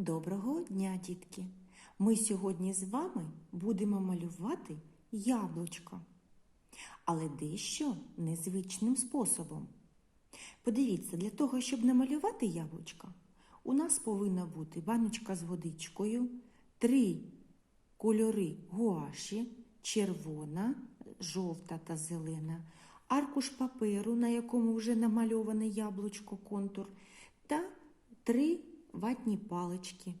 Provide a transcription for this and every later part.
Доброго дня, дітки! Ми сьогодні з вами будемо малювати яблучко, але дещо незвичним способом. Подивіться, для того, щоб намалювати яблучко, у нас повинна бути баночка з водичкою, три кольори гуаші, червона, жовта та зелена, аркуш паперу, на якому вже намальоване яблучко, контур, та три ватні палички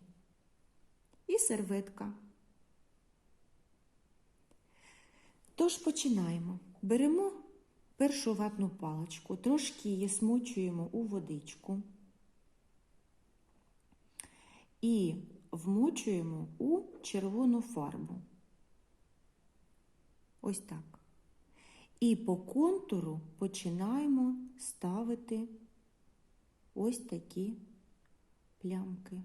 і серветка. Тож починаємо. Беремо першу ватну паличку, трошки її смочуємо у водичку і вмочуємо у червону фарбу. Ось так. І по контуру починаємо ставити ось такі плямки.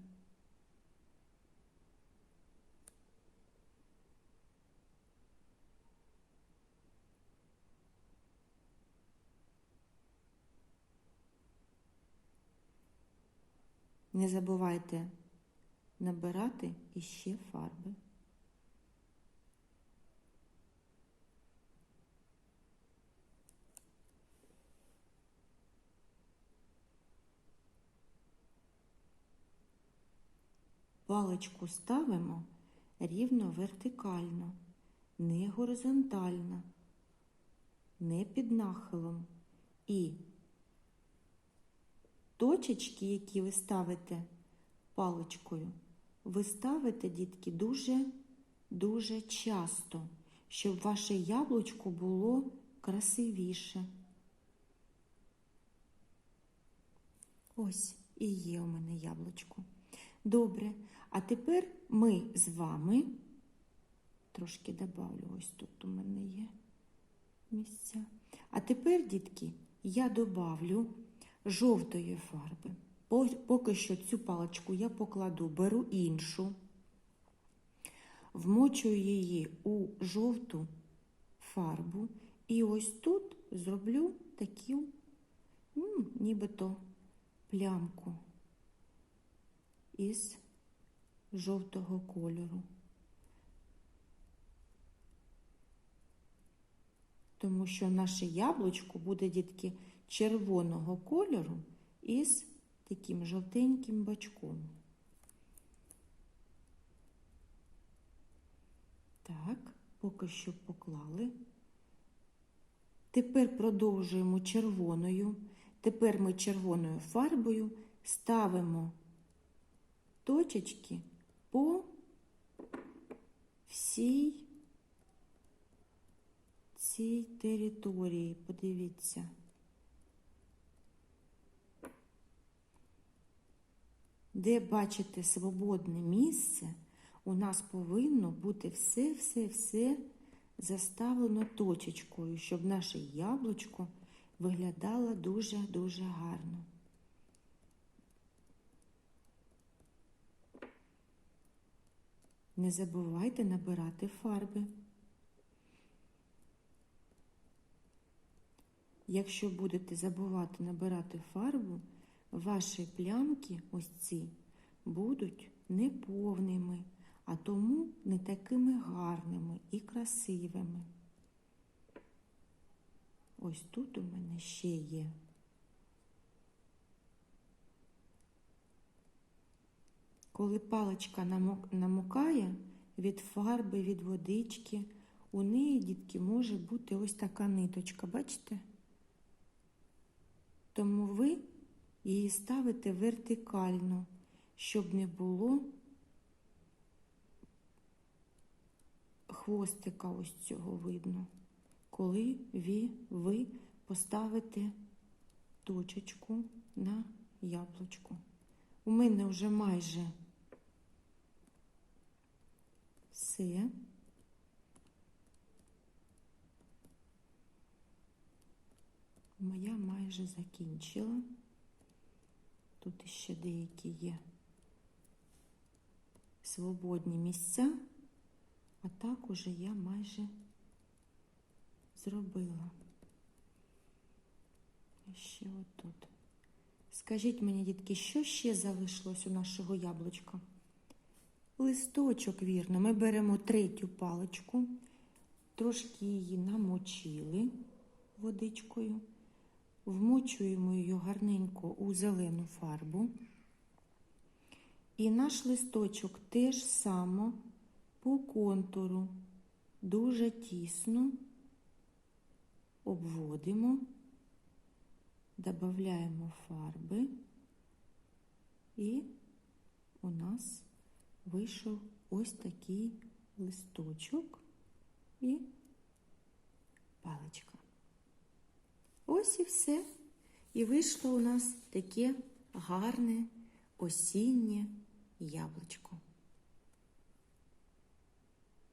Не забувайте набирати іще фарби. Паличку ставимо рівно вертикально, не горизонтально, не під нахилом. І точечки, які ви ставите паличкою, ви ставите, дітки, дуже-дуже часто, щоб ваше яблучко було красивіше. Ось і є у мене яблучко. Добре, а тепер ми з вами, трошки добавлю, ось тут у мене є місця. А тепер, дітки, я добавлю жовтої фарби. Поки що цю паличку я покладу, беру іншу, вмочую її у жовту фарбу і ось тут зроблю таку, нібито плямку із жовтого кольору. Тому що наше яблучко буде, дітки, червоного кольору із таким жовтеньким бачком. Так, поки що поклали. Тепер продовжуємо червоною. Тепер ми червоною фарбою ставимо точечки по всій цій території. Подивіться. Де бачите свободне місце, у нас повинно бути все-все-все заставлено точечкою, щоб наше яблучко виглядало дуже-дуже гарно. Не забувайте набирати фарби. Якщо будете забувати набирати фарбу, ваші плямки, ось ці, будуть неповними, а тому не такими гарними і красивими. Ось тут у мене ще є. Коли паличка намокає від фарби, від водички, у неї, дітки, може бути ось така ниточка, бачите? Тому ви її ставите вертикально, щоб не було хвостика ось цього видно, коли ви, ви поставите точечку на яблучку. У мене вже майже все. Моя майже закінчила. Тут ще деякі є свободні місця, а так уже я майже зробила. Ще отут. Скажіть мені, дітки, що ще залишилось у нашого яблучка? Листочок, вірно. Ми беремо третю паличку, трошки її намочили водичкою, вмочуємо її гарненько у зелену фарбу. І наш листочок теж само по контуру дуже тісно обводимо, додаємо фарби, і у нас вийшов ось такий листочок і паличка. Ось і все. І вийшло у нас таке гарне осіннє яблучко.